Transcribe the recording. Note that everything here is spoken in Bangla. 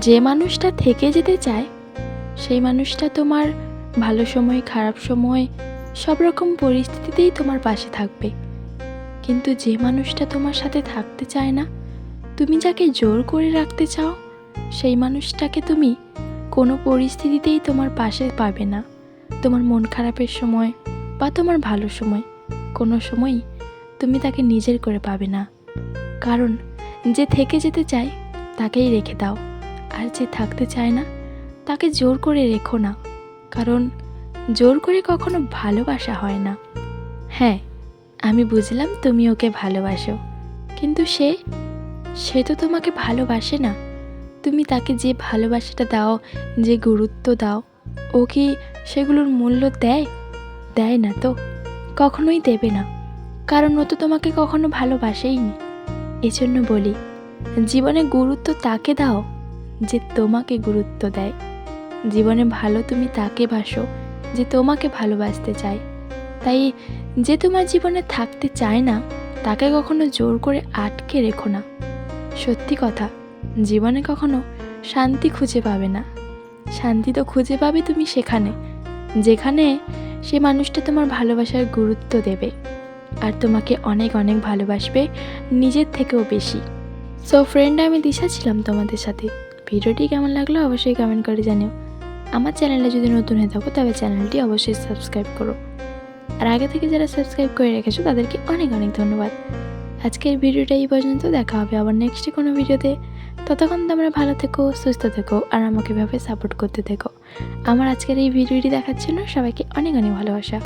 যে মানুষটা থেকে যেতে চায়, সেই মানুষটা তোমার ভালো সময়, খারাপ সময়, সব রকম পরিস্থিতিতেই তোমার পাশে থাকবে। কিন্তু যে মানুষটা তোমার সাথে থাকতে চায় না, তুমি যাকে জোর করে রাখতে চাও, সেই মানুষটাকে তুমি কোনো পরিস্থিতিতেই তোমার পাশে পাবে না। তোমার মন খারাপের সময় বা তোমার ভালো সময়, কোনো সময়ই তুমি তাকে নিজের করে পাবে না। কারণ যে থেকে যেতে চায়, তাকেই রেখে দাও। আর যে থাকতে চায় না, তাকে জোর করে রেখো না, কারণ জোর করে কখনো ভালোবাসা হয় না। হ্যাঁ আমি বুঝলাম তুমি ওকে ভালোবাসো, কিন্তু সে সে তো তোমাকে ভালোবাসে না। তুমি তাকে যে ভালোবাসাটা দাও, যে গুরুত্ব দাও, ও কি সেগুলোর মূল্য দেয়? দেয় না তো, কখনোই দেবে না, কারণ ও তো তোমাকে কখনো ভালোবাসেই নি এজন্য বলি, জীবনে গুরুত্ব তাকে দাও যে তোমাকে গুরুত্ব দেয়। জীবনে ভালো তুমি তাকে বাসো, যে তোমাকে ভালোবাসতে চায়। তাই যে তোমার জীবনে থাকতে চায় না, তাকে কখনো জোর করে আটকে রেখো না। সত্যি কথা, জীবনে কখনো শান্তি খুঁজে পাবে না। শান্তি তো খুঁজে পাবে তুমি সেখানে, যেখানে সে মানুষটা তোমার ভালোবাসার গুরুত্ব দেবে। আর তোমাকে অনেক অনেক ভালোবাসবে নিজের থেকেও বেশি। সো ফ্রেন্ড আমি দিশা ছিলাম তোমাদের সাথে। ভিডিওটি কেমন লাগল অবশ্যই কমেন্ট করে জানিও। আমার চ্যানেলে যদি নতুন হয়ে থাকো, তবে চ্যানেলটি অবশ্যই সাবস্ক্রাইব করো। আর আগে থেকে যারা সাবস্ক্রাইব করে রেখেছো, তাদেরকে অনেক অনেক ধন্যবাদ। আজকের ভিডিওটা এই পর্যন্ত, দেখা হবে আবার নেক্সট কোনো ভিডিওতে। ততক্ষণ তোমরা ভালো থেকো, সুস্থ থেকো, আর আমাকে এভাবে সাপোর্ট করতে থেকো। আমার আজকের এই ভিডিওটি দেখার জন্য সবাইকে অনেক অনেক ভালোবাসা।